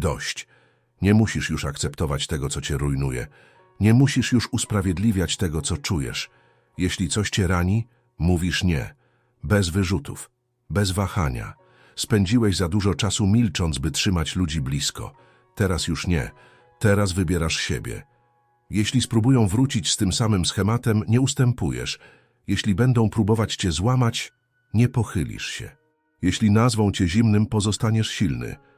Dość. Nie musisz już akceptować tego, co cię rujnuje. Nie musisz już usprawiedliwiać tego, co czujesz. Jeśli coś cię rani, mówisz nie. Bez wyrzutów, bez wahania. Spędziłeś za dużo czasu milcząc, by trzymać ludzi blisko. Teraz już nie. Teraz wybierasz siebie. Jeśli spróbują wrócić z tym samym schematem, nie ustępujesz. Jeśli będą próbować cię złamać, nie pochylisz się. Jeśli nazwą cię zimnym, pozostaniesz silny.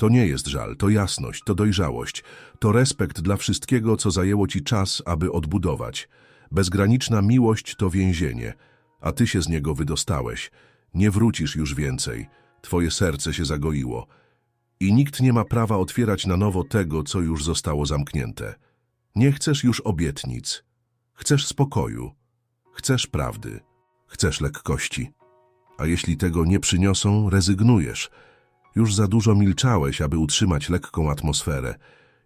To nie jest żal, to jasność, to dojrzałość, to respekt dla wszystkiego, co zajęło ci czas, aby odbudować. Bezgraniczna miłość to więzienie, a ty się z niego wydostałeś. Nie wrócisz już więcej. Twoje serce się zagoiło. I nikt nie ma prawa otwierać na nowo tego, co już zostało zamknięte. Nie chcesz już obietnic. Chcesz spokoju. Chcesz prawdy. Chcesz lekkości. A jeśli tego nie przyniosą, rezygnujesz. Już za dużo milczałeś, aby utrzymać lekką atmosferę.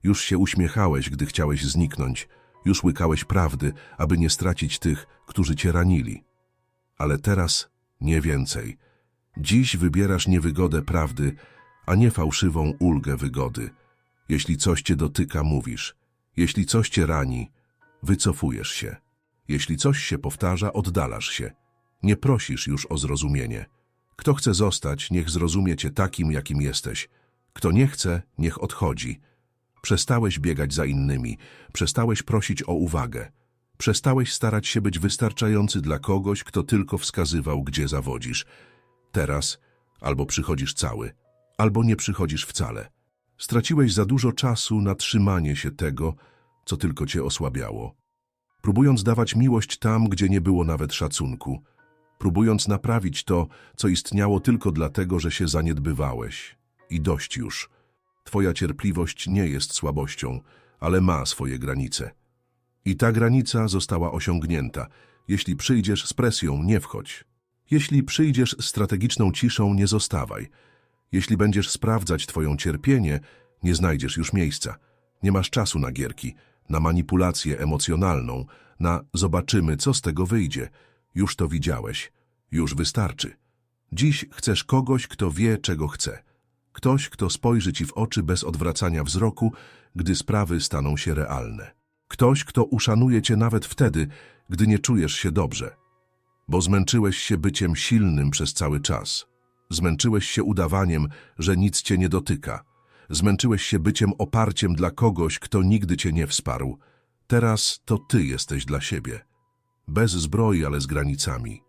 Już się uśmiechałeś, gdy chciałeś zniknąć. Już łykałeś prawdy, aby nie stracić tych, którzy cię ranili. Ale teraz nie więcej. Dziś wybierasz niewygodę prawdy, a nie fałszywą ulgę wygody. Jeśli coś cię dotyka, mówisz. Jeśli coś cię rani, wycofujesz się. Jeśli coś się powtarza, oddalasz się. Nie prosisz już o zrozumienie. Kto chce zostać, niech zrozumie cię takim, jakim jesteś. Kto nie chce, niech odchodzi. Przestałeś biegać za innymi, przestałeś prosić o uwagę. Przestałeś starać się być wystarczający dla kogoś, kto tylko wskazywał, gdzie zawodzisz. Teraz albo przychodzisz cały, albo nie przychodzisz wcale. Straciłeś za dużo czasu na trzymanie się tego, co tylko cię osłabiało. Próbując dawać miłość tam, gdzie nie było nawet szacunku. Próbując naprawić to, co istniało tylko dlatego, że się zaniedbywałeś. I dość już. Twoja cierpliwość nie jest słabością, ale ma swoje granice. I ta granica została osiągnięta. Jeśli przyjdziesz z presją, nie wchodź. Jeśli przyjdziesz z strategiczną ciszą, nie zostawaj. Jeśli będziesz sprawdzać twoją cierpienie, nie znajdziesz już miejsca. Nie masz czasu na gierki, na manipulację emocjonalną, na zobaczymy, co z tego wyjdzie. Już to widziałeś. Już wystarczy. Dziś chcesz kogoś, kto wie, czego chce. Ktoś, kto spojrzy ci w oczy bez odwracania wzroku, gdy sprawy staną się realne. Ktoś, kto uszanuje cię nawet wtedy, gdy nie czujesz się dobrze. Bo zmęczyłeś się byciem silnym przez cały czas. Zmęczyłeś się udawaniem, że nic cię nie dotyka. Zmęczyłeś się byciem oparciem dla kogoś, kto nigdy cię nie wsparł. Teraz to ty jesteś dla siebie. Bez zbroi, ale z granicami.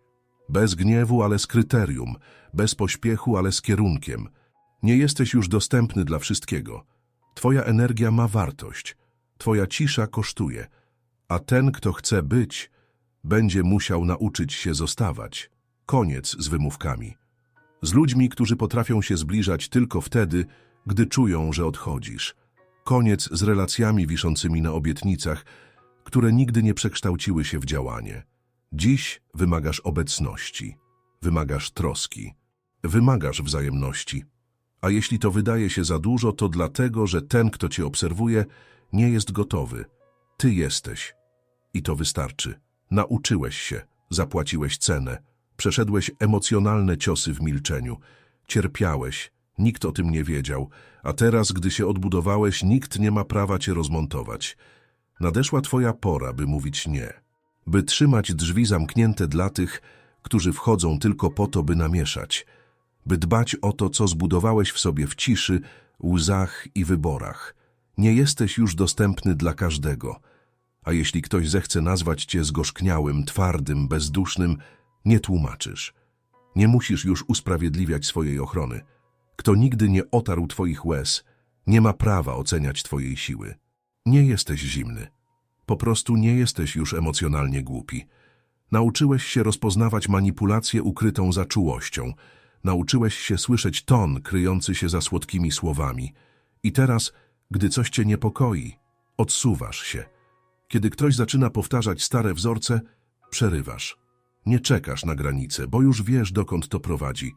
Bez gniewu, ale z kryterium. Bez pośpiechu, ale z kierunkiem. Nie jesteś już dostępny dla wszystkiego. Twoja energia ma wartość. Twoja cisza kosztuje. A ten, kto chce być, będzie musiał nauczyć się zostawać. Koniec z wymówkami. Z ludźmi, którzy potrafią się zbliżać tylko wtedy, gdy czują, że odchodzisz. Koniec z relacjami wiszącymi na obietnicach, które nigdy nie przekształciły się w działanie. Dziś wymagasz obecności, wymagasz troski, wymagasz wzajemności. A jeśli to wydaje się za dużo, to dlatego, że ten, kto cię obserwuje, nie jest gotowy. Ty jesteś. I to wystarczy. Nauczyłeś się, zapłaciłeś cenę, przeszedłeś emocjonalne ciosy w milczeniu, cierpiałeś, nikt o tym nie wiedział, a teraz, gdy się odbudowałeś, nikt nie ma prawa cię rozmontować. Nadeszła twoja pora, by mówić nie, by trzymać drzwi zamknięte dla tych, którzy wchodzą tylko po to, by namieszać, by dbać o to, co zbudowałeś w sobie w ciszy, łzach i wyborach. Nie jesteś już dostępny dla każdego, a jeśli ktoś zechce nazwać cię zgorzkniałym, twardym, bezdusznym, nie tłumaczysz. Nie musisz już usprawiedliwiać swojej ochrony. Kto nigdy nie otarł twoich łez, nie ma prawa oceniać twojej siły. Nie jesteś zimny. Po prostu nie jesteś już emocjonalnie głupi. Nauczyłeś się rozpoznawać manipulację ukrytą za czułością. Nauczyłeś się słyszeć ton kryjący się za słodkimi słowami. I teraz, gdy coś cię niepokoi, odsuwasz się. Kiedy ktoś zaczyna powtarzać stare wzorce, przerywasz. Nie czekasz na granicę, bo już wiesz, dokąd to prowadzi.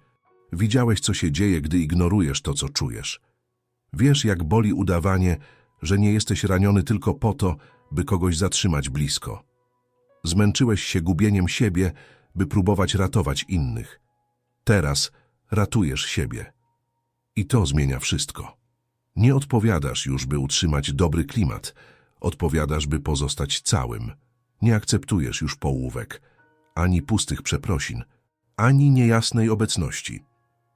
Widziałeś, co się dzieje, gdy ignorujesz to, co czujesz. Wiesz, jak boli udawanie, że nie jesteś raniony tylko po to, by kogoś zatrzymać blisko. Zmęczyłeś się gubieniem siebie, by próbować ratować innych. Teraz ratujesz siebie. I to zmienia wszystko. Nie odpowiadasz już, by utrzymać dobry klimat. Odpowiadasz, by pozostać całym. Nie akceptujesz już połówek, ani pustych przeprosin, ani niejasnej obecności.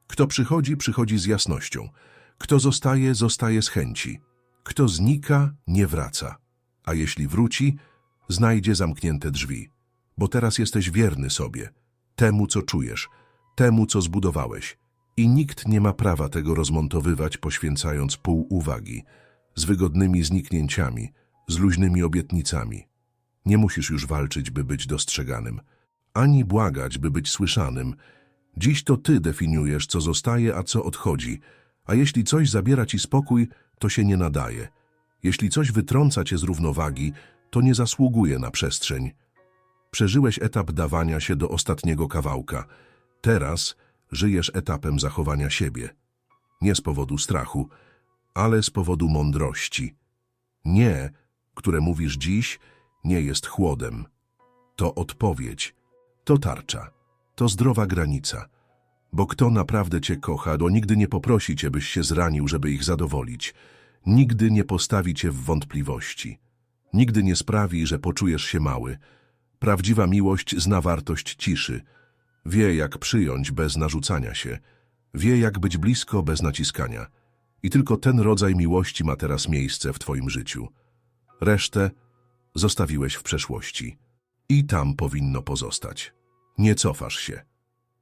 Kto przychodzi, przychodzi z jasnością. Kto zostaje, zostaje z chęci. Kto znika, nie wraca. A jeśli wróci, znajdzie zamknięte drzwi. Bo teraz jesteś wierny sobie, temu, co czujesz, temu, co zbudowałeś. I nikt nie ma prawa tego rozmontowywać, poświęcając pół uwagi, z wygodnymi zniknięciami, z luźnymi obietnicami. Nie musisz już walczyć, by być dostrzeganym, ani błagać, by być słyszanym. Dziś to ty definiujesz, co zostaje, a co odchodzi, a jeśli coś zabiera ci spokój, to się nie nadaje. Jeśli coś wytrąca cię z równowagi, to nie zasługuje na przestrzeń. Przeżyłeś etap dawania się do ostatniego kawałka. Teraz żyjesz etapem zachowania siebie. Nie z powodu strachu, ale z powodu mądrości. Nie, które mówisz dziś, nie jest chłodem. To odpowiedź, to tarcza, to zdrowa granica. Bo kto naprawdę cię kocha, to nigdy nie poprosi cię, byś się zranił, żeby ich zadowolić. Nigdy nie postawi cię w wątpliwości. Nigdy nie sprawi, że poczujesz się mały. Prawdziwa miłość zna wartość ciszy. Wie, jak przyjąć bez narzucania się. Wie, jak być blisko bez naciskania. I tylko ten rodzaj miłości ma teraz miejsce w twoim życiu. Resztę zostawiłeś w przeszłości. I tam powinno pozostać. Nie cofasz się.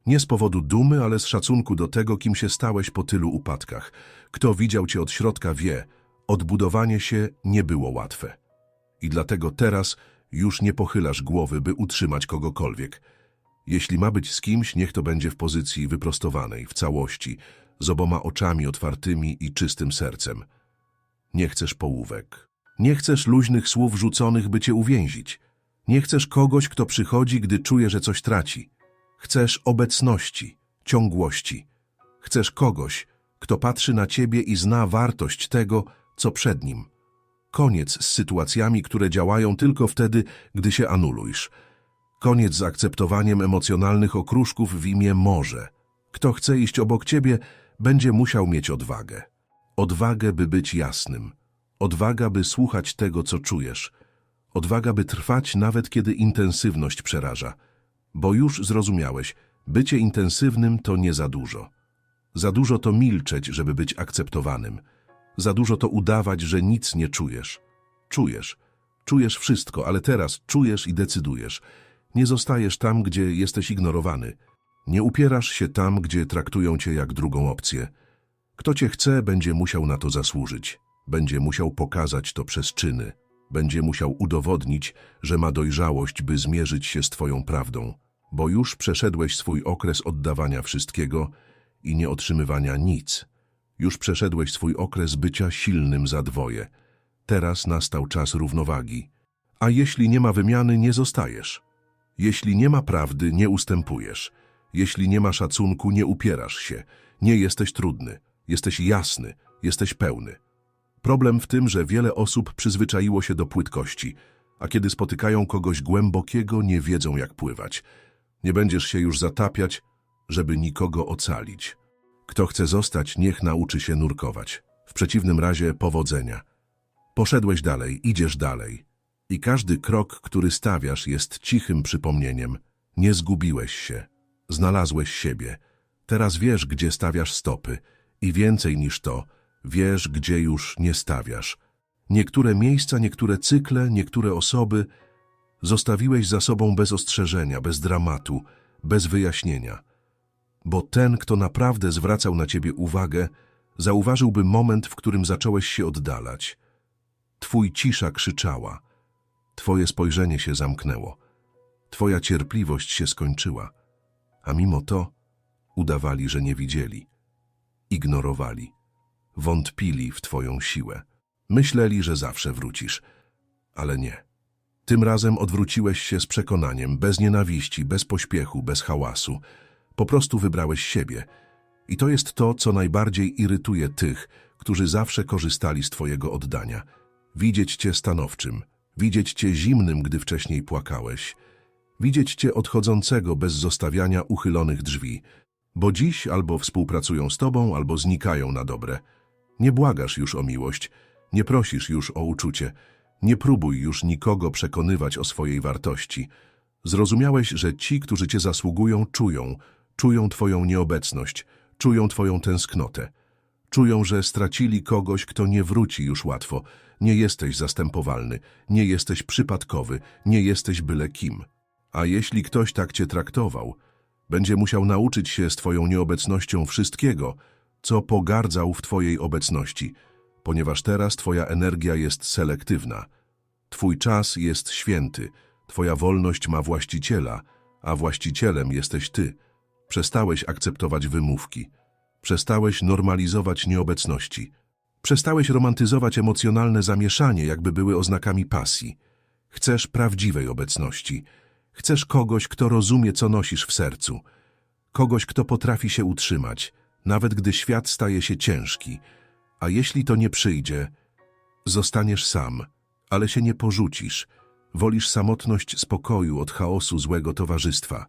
Nie z powodu dumy, ale z szacunku do tego, kim się stałeś po tylu upadkach. Kto widział cię od środka wie, odbudowanie się nie było łatwe. I dlatego teraz już nie pochylasz głowy, by utrzymać kogokolwiek. Jeśli ma być z kimś, niech to będzie w pozycji wyprostowanej, w całości, z oboma oczami otwartymi i czystym sercem. Nie chcesz połówek. Nie chcesz luźnych słów rzuconych, by cię uwięzić. Nie chcesz kogoś, kto przychodzi, gdy czuje, że coś traci. Chcesz obecności, ciągłości. Chcesz kogoś, kto patrzy na ciebie i zna wartość tego, co przed nim. Koniec z sytuacjami, które działają tylko wtedy, gdy się anulujesz. Koniec z akceptowaniem emocjonalnych okruszków w imię może. Kto chce iść obok ciebie, będzie musiał mieć odwagę. Odwagę, by być jasnym. Odwaga, by słuchać tego, co czujesz. Odwaga, by trwać nawet kiedy intensywność przeraża. Bo już zrozumiałeś, bycie intensywnym to nie za dużo. Za dużo to milczeć, żeby być akceptowanym. Za dużo to udawać, że nic nie czujesz. Czujesz. Czujesz wszystko, ale teraz czujesz i decydujesz. Nie zostajesz tam, gdzie jesteś ignorowany. Nie upierasz się tam, gdzie traktują cię jak drugą opcję. Kto cię chce, będzie musiał na to zasłużyć. Będzie musiał pokazać to przez czyny. Będzie musiał udowodnić, że ma dojrzałość, by zmierzyć się z twoją prawdą. Bo już przeszedłeś swój okres oddawania wszystkiego i nie otrzymywania nic. Już przeszedłeś swój okres bycia silnym za dwoje. Teraz nastał czas równowagi. A jeśli nie ma wymiany, nie zostajesz. Jeśli nie ma prawdy, nie ustępujesz. Jeśli nie ma szacunku, nie upierasz się. Nie jesteś trudny. Jesteś jasny. Jesteś pełny. Problem w tym, że wiele osób przyzwyczaiło się do płytkości, a kiedy spotykają kogoś głębokiego, nie wiedzą jak pływać. Nie będziesz się już zatapiać, żeby nikogo ocalić. Kto chce zostać, niech nauczy się nurkować. W przeciwnym razie powodzenia. Poszedłeś dalej, idziesz dalej. I każdy krok, który stawiasz, jest cichym przypomnieniem. Nie zgubiłeś się. Znalazłeś siebie. Teraz wiesz, gdzie stawiasz stopy. I więcej niż to, wiesz, gdzie już nie stawiasz. Niektóre miejsca, niektóre cykle, niektóre osoby zostawiłeś za sobą bez ostrzeżenia, bez dramatu, bez wyjaśnienia. Bo ten, kto naprawdę zwracał na ciebie uwagę, zauważyłby moment, w którym zacząłeś się oddalać. Twój cisza krzyczała. Twoje spojrzenie się zamknęło. Twoja cierpliwość się skończyła. A mimo to udawali, że nie widzieli. Ignorowali. Wątpili w Twoją siłę. Myśleli, że zawsze wrócisz. Ale nie. Tym razem odwróciłeś się z przekonaniem, bez nienawiści, bez pośpiechu, bez hałasu. Po prostu wybrałeś siebie. I to jest to, co najbardziej irytuje tych, którzy zawsze korzystali z Twojego oddania. Widzieć Cię stanowczym, widzieć Cię zimnym, gdy wcześniej płakałeś, widzieć Cię odchodzącego bez zostawiania uchylonych drzwi, bo dziś albo współpracują z Tobą, albo znikają na dobre. Nie błagasz już o miłość, nie prosisz już o uczucie, nie próbuj już nikogo przekonywać o swojej wartości. Zrozumiałeś, że ci, którzy cię zasługują, czują, czują twoją nieobecność, czują twoją tęsknotę. Czują, że stracili kogoś, kto nie wróci już łatwo. Nie jesteś zastępowalny, nie jesteś przypadkowy, nie jesteś byle kim. A jeśli ktoś tak cię traktował, będzie musiał nauczyć się z twoją nieobecnością wszystkiego, co pogardzał w twojej obecności, ponieważ teraz twoja energia jest selektywna. Twój czas jest święty, twoja wolność ma właściciela, a właścicielem jesteś ty. Przestałeś akceptować wymówki. Przestałeś normalizować nieobecności. Przestałeś romantyzować emocjonalne zamieszanie, jakby były oznakami pasji. Chcesz prawdziwej obecności. Chcesz kogoś, kto rozumie, co nosisz w sercu. Kogoś, kto potrafi się utrzymać, nawet gdy świat staje się ciężki. A jeśli to nie przyjdzie, zostaniesz sam, ale się nie porzucisz. Wolisz samotność spokoju od chaosu złego towarzystwa.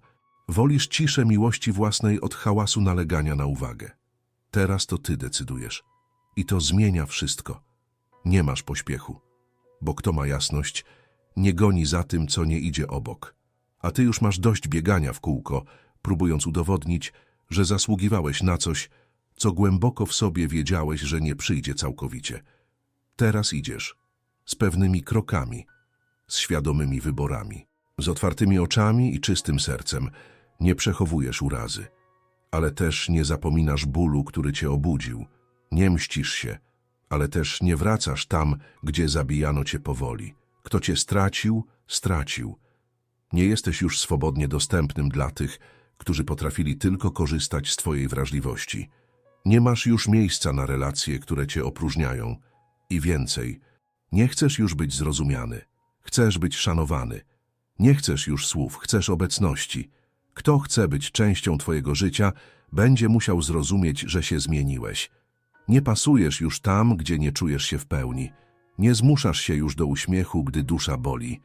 Wolisz ciszę miłości własnej od hałasu nalegania na uwagę. Teraz to ty decydujesz. I to zmienia wszystko. Nie masz pośpiechu, bo kto ma jasność, nie goni za tym, co nie idzie obok. A ty już masz dość biegania w kółko, próbując udowodnić, że zasługiwałeś na coś, co głęboko w sobie wiedziałeś, że nie przyjdzie całkowicie. Teraz idziesz, z pewnymi krokami, z świadomymi wyborami, z otwartymi oczami i czystym sercem. Nie przechowujesz urazy ale też nie zapominasz bólu, który cię obudził. Nie mścisz się, ale też nie wracasz tam, gdzie zabijano cię powoli. Kto cię stracił, stracił. Nie jesteś już swobodnie dostępnym dla tych, którzy potrafili tylko korzystać z twojej wrażliwości. Nie masz już miejsca na relacje, które cię opróżniają. I więcej, nie chcesz już być zrozumiany. Chcesz być szanowany. Nie chcesz już słów, chcesz obecności. Kto chce być częścią twojego życia, będzie musiał zrozumieć, że się zmieniłeś. Nie pasujesz już tam, gdzie nie czujesz się w pełni. Nie zmuszasz się już do uśmiechu, gdy dusza boli.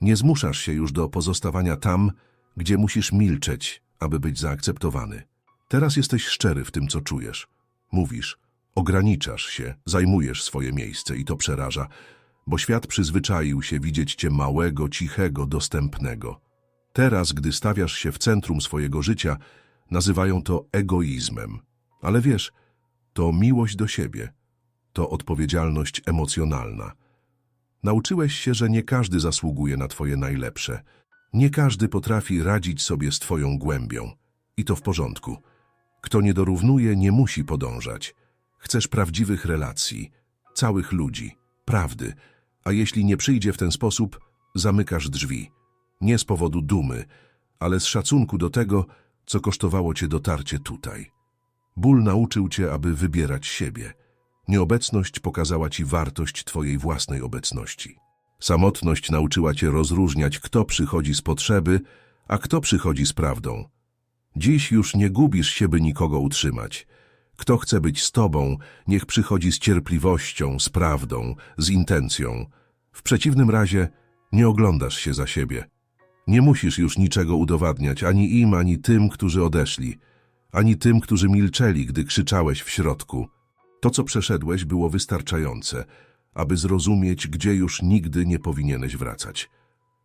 Nie zmuszasz się już do pozostawania tam, gdzie musisz milczeć, aby być zaakceptowany. Teraz jesteś szczery w tym, co czujesz. Mówisz, ograniczasz się, zajmujesz swoje miejsce i to przeraża, bo świat przyzwyczaił się widzieć cię małego, cichego, dostępnego. Teraz, gdy stawiasz się w centrum swojego życia, nazywają to egoizmem. Ale wiesz, to miłość do siebie, to odpowiedzialność emocjonalna. Nauczyłeś się, że nie każdy zasługuje na twoje najlepsze. Nie każdy potrafi radzić sobie z twoją głębią. I to w porządku. Kto nie dorównuje, nie musi podążać. Chcesz prawdziwych relacji, całych ludzi, prawdy, a jeśli nie przyjdzie w ten sposób, zamykasz drzwi. Nie z powodu dumy, ale z szacunku do tego, co kosztowało cię dotarcie tutaj. Ból nauczył cię, aby wybierać siebie. Nieobecność pokazała ci wartość twojej własnej obecności. Samotność nauczyła cię rozróżniać, kto przychodzi z potrzeby, a kto przychodzi z prawdą. Dziś już nie gubisz się, by nikogo utrzymać. Kto chce być z tobą, niech przychodzi z cierpliwością, z prawdą, z intencją. W przeciwnym razie nie oglądasz się za siebie. Nie musisz już niczego udowadniać ani im, ani tym, którzy odeszli, ani tym, którzy milczeli, gdy krzyczałeś w środku. To, co przeszedłeś, było wystarczające, aby zrozumieć, gdzie już nigdy nie powinieneś wracać.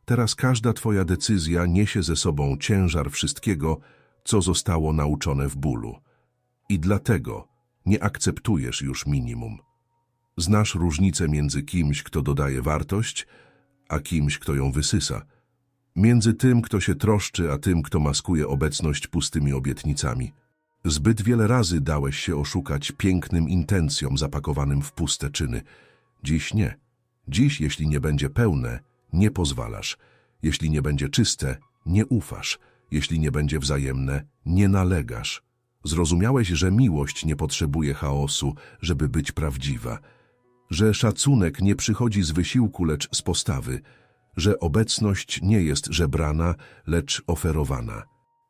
Teraz każda twoja decyzja niesie ze sobą ciężar wszystkiego, co zostało nauczone w bólu. I dlatego nie akceptujesz już minimum. Znasz różnicę między kimś, kto dodaje wartość, a kimś, kto ją wysysa – Między tym, kto się troszczy, a tym, kto maskuje obecność pustymi obietnicami. Zbyt wiele razy dałeś się oszukać pięknym intencjom zapakowanym w puste czyny. Dziś nie. Dziś, jeśli nie będzie pełne, nie pozwalasz. Jeśli nie będzie czyste, nie ufasz. Jeśli nie będzie wzajemne, nie nalegasz. Zrozumiałeś, że miłość nie potrzebuje chaosu, żeby być prawdziwa. Że szacunek nie przychodzi z wysiłku, lecz z postawy – że obecność nie jest żebrana, lecz oferowana.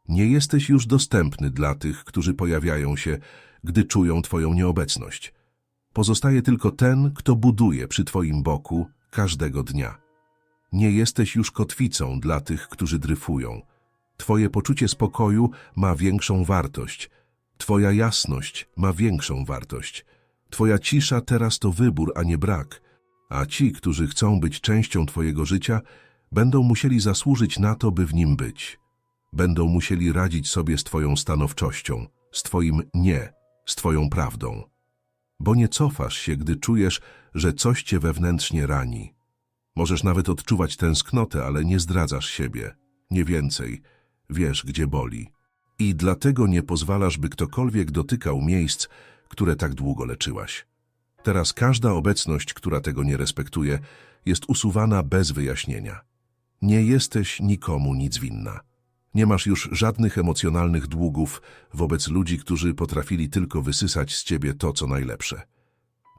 Nie jesteś już dostępny dla tych, którzy pojawiają się, gdy czują Twoją nieobecność. Pozostaje tylko ten, kto buduje przy Twoim boku każdego dnia. Nie jesteś już kotwicą dla tych, którzy dryfują. Twoje poczucie spokoju ma większą wartość. Twoja jasność ma większą wartość. Twoja cisza teraz to wybór, a nie brak. A ci, którzy chcą być częścią Twojego życia, będą musieli zasłużyć na to, by w nim być. Będą musieli radzić sobie z Twoją stanowczością, z Twoim nie, z Twoją prawdą. Bo nie cofasz się, gdy czujesz, że coś Cię wewnętrznie rani. Możesz nawet odczuwać tęsknotę, ale nie zdradzasz siebie. Nie więcej. Wiesz, gdzie boli. I dlatego nie pozwalasz, by ktokolwiek dotykał miejsc, które tak długo leczyłaś. Teraz każda obecność, która tego nie respektuje, jest usuwana bez wyjaśnienia. Nie jesteś nikomu nic winna. Nie masz już żadnych emocjonalnych długów wobec ludzi, którzy potrafili tylko wysysać z ciebie to, co najlepsze.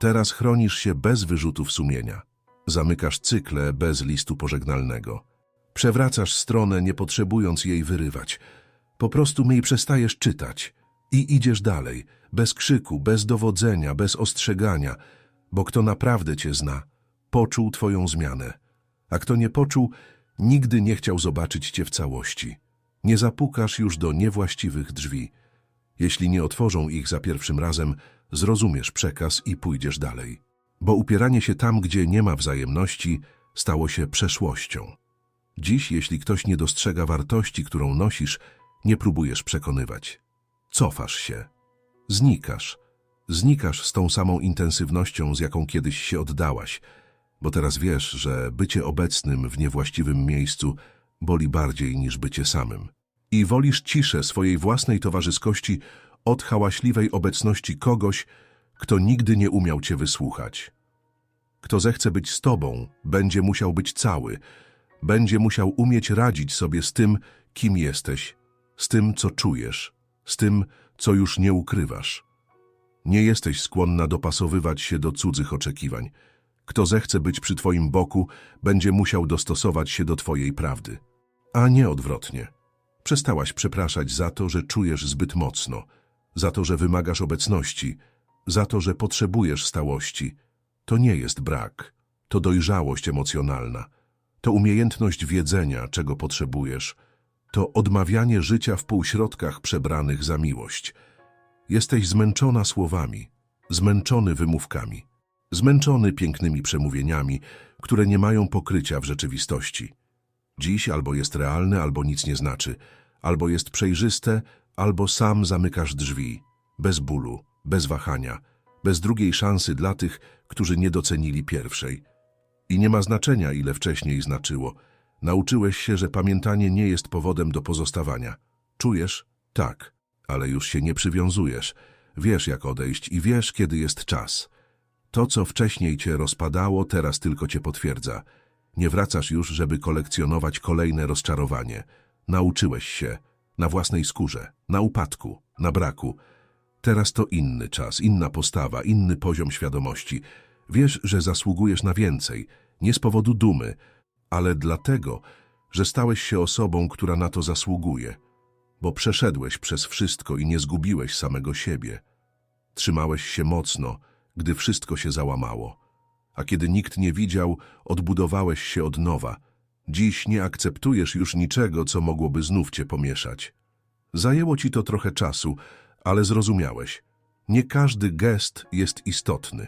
Teraz chronisz się bez wyrzutów sumienia. Zamykasz cykle bez listu pożegnalnego. Przewracasz stronę, nie potrzebując jej wyrywać. Po prostu mniej przestajesz czytać i idziesz dalej, bez krzyku, bez dowodzenia, bez ostrzegania, bo kto naprawdę cię zna, poczuł twoją zmianę, a kto nie poczuł, nigdy nie chciał zobaczyć cię w całości. Nie zapukasz już do niewłaściwych drzwi. Jeśli nie otworzą ich za pierwszym razem, zrozumiesz przekaz i pójdziesz dalej. Bo upieranie się tam, gdzie nie ma wzajemności, stało się przeszłością. Dziś, jeśli ktoś nie dostrzega wartości, którą nosisz, nie próbujesz przekonywać. Cofasz się. Znikasz. Znikasz z tą samą intensywnością, z jaką kiedyś się oddałaś, bo teraz wiesz, że bycie obecnym w niewłaściwym miejscu boli bardziej niż bycie samym. I wolisz ciszę swojej własnej towarzyskości od hałaśliwej obecności kogoś, kto nigdy nie umiał cię wysłuchać. Kto zechce być z tobą, będzie musiał być cały, będzie musiał umieć radzić sobie z tym, kim jesteś, z tym, co czujesz, z tym, co już nie ukrywasz. Nie jesteś skłonna dopasowywać się do cudzych oczekiwań. Kto zechce być przy twoim boku, będzie musiał dostosować się do twojej prawdy. A nie odwrotnie. Przestałaś przepraszać za to, że czujesz zbyt mocno, za to, że wymagasz obecności, za to, że potrzebujesz stałości. To nie jest brak, to dojrzałość emocjonalna, to umiejętność wiedzenia, czego potrzebujesz, to odmawianie życia w półśrodkach przebranych za miłość. Jesteś zmęczona słowami, zmęczony wymówkami, zmęczony pięknymi przemówieniami, które nie mają pokrycia w rzeczywistości. Dziś albo jest realne, albo nic nie znaczy, albo jest przejrzyste, albo sam zamykasz drzwi, bez bólu, bez wahania, bez drugiej szansy dla tych, którzy nie docenili pierwszej. I nie ma znaczenia, ile wcześniej znaczyło. Nauczyłeś się, że pamiętanie nie jest powodem do pozostawania. Czujesz? Tak, ale już się nie przywiązujesz. Wiesz, jak odejść i wiesz, kiedy jest czas. To, co wcześniej cię rozpadało, teraz tylko cię potwierdza. Nie wracasz już, żeby kolekcjonować kolejne rozczarowanie. Nauczyłeś się. Na własnej skórze, na upadku, na braku. Teraz to inny czas, inna postawa, inny poziom świadomości. Wiesz, że zasługujesz na więcej, nie z powodu dumy, ale dlatego, że stałeś się osobą, która na to zasługuje, bo przeszedłeś przez wszystko i nie zgubiłeś samego siebie. Trzymałeś się mocno, gdy wszystko się załamało, a kiedy nikt nie widział, odbudowałeś się od nowa. Dziś nie akceptujesz już niczego, co mogłoby znów cię pomieszać. Zajęło ci to trochę czasu, ale zrozumiałeś. Nie każdy gest jest istotny.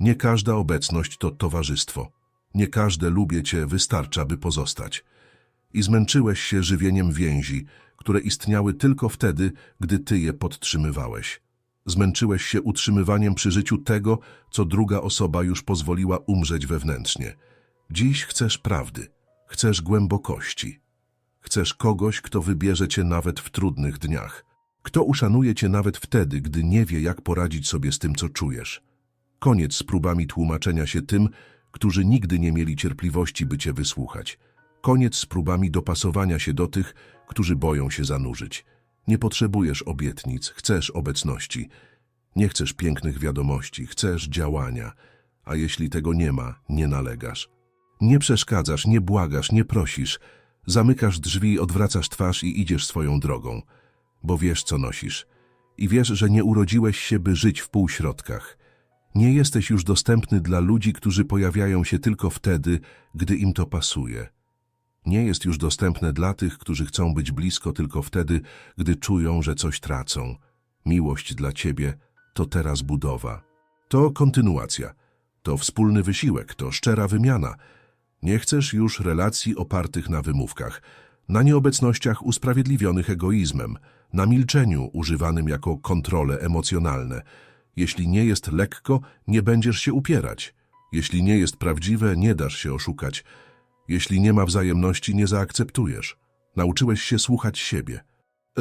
Nie każda obecność to towarzystwo. Nie każde lubię cię wystarcza, by pozostać. I zmęczyłeś się żywieniem więzi, które istniały tylko wtedy, gdy ty je podtrzymywałeś. Zmęczyłeś się utrzymywaniem przy życiu tego, co druga osoba już pozwoliła umrzeć wewnętrznie. Dziś chcesz prawdy, chcesz głębokości. Chcesz kogoś, kto wybierze cię nawet w trudnych dniach. Kto uszanuje cię nawet wtedy, gdy nie wie, jak poradzić sobie z tym, co czujesz. Koniec z próbami tłumaczenia się tym, którzy nigdy nie mieli cierpliwości, by cię wysłuchać. Koniec z próbami dopasowania się do tych, którzy boją się zanurzyć. Nie potrzebujesz obietnic, chcesz obecności. Nie chcesz pięknych wiadomości, chcesz działania. A jeśli tego nie ma, nie nalegasz. Nie przeszkadzasz, nie błagasz, nie prosisz. Zamykasz drzwi, odwracasz twarz i idziesz swoją drogą. Bo wiesz, co nosisz. I wiesz, że nie urodziłeś się, by żyć w półśrodkach. Nie jesteś już dostępny dla ludzi, którzy pojawiają się tylko wtedy, gdy im to pasuje. Nie jest już dostępne dla tych, którzy chcą być blisko tylko wtedy, gdy czują, że coś tracą. Miłość dla ciebie to teraz budowa. To kontynuacja, to wspólny wysiłek, to szczera wymiana. Nie chcesz już relacji opartych na wymówkach, na nieobecnościach usprawiedliwionych egoizmem, na milczeniu używanym jako kontrole emocjonalne. Jeśli nie jest lekko, nie będziesz się upierać. Jeśli nie jest prawdziwe, nie dasz się oszukać. Jeśli nie ma wzajemności, nie zaakceptujesz. Nauczyłeś się słuchać siebie,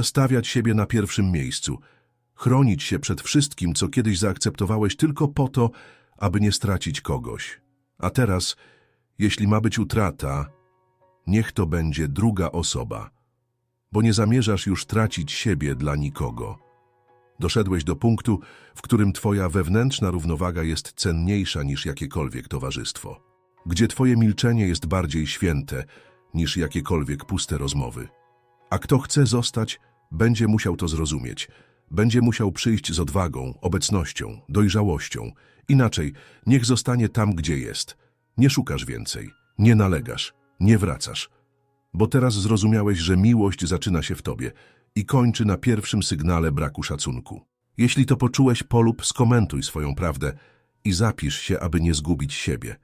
stawiać siebie na pierwszym miejscu, chronić się przed wszystkim, co kiedyś zaakceptowałeś tylko po to, aby nie stracić kogoś. A teraz, jeśli ma być utrata, niech to będzie druga osoba, bo nie zamierzasz już tracić siebie dla nikogo. Doszedłeś do punktu, w którym twoja wewnętrzna równowaga jest cenniejsza niż jakiekolwiek towarzystwo, gdzie twoje milczenie jest bardziej święte niż jakiekolwiek puste rozmowy. A kto chce zostać, będzie musiał to zrozumieć. Będzie musiał przyjść z odwagą, obecnością, dojrzałością. Inaczej, niech zostanie tam, gdzie jest. Nie szukasz więcej, nie nalegasz, nie wracasz. Bo teraz zrozumiałeś, że miłość zaczyna się w tobie i kończy na pierwszym sygnale braku szacunku. Jeśli to poczułeś, polub skomentuj swoją prawdę i zapisz się, aby nie zgubić siebie.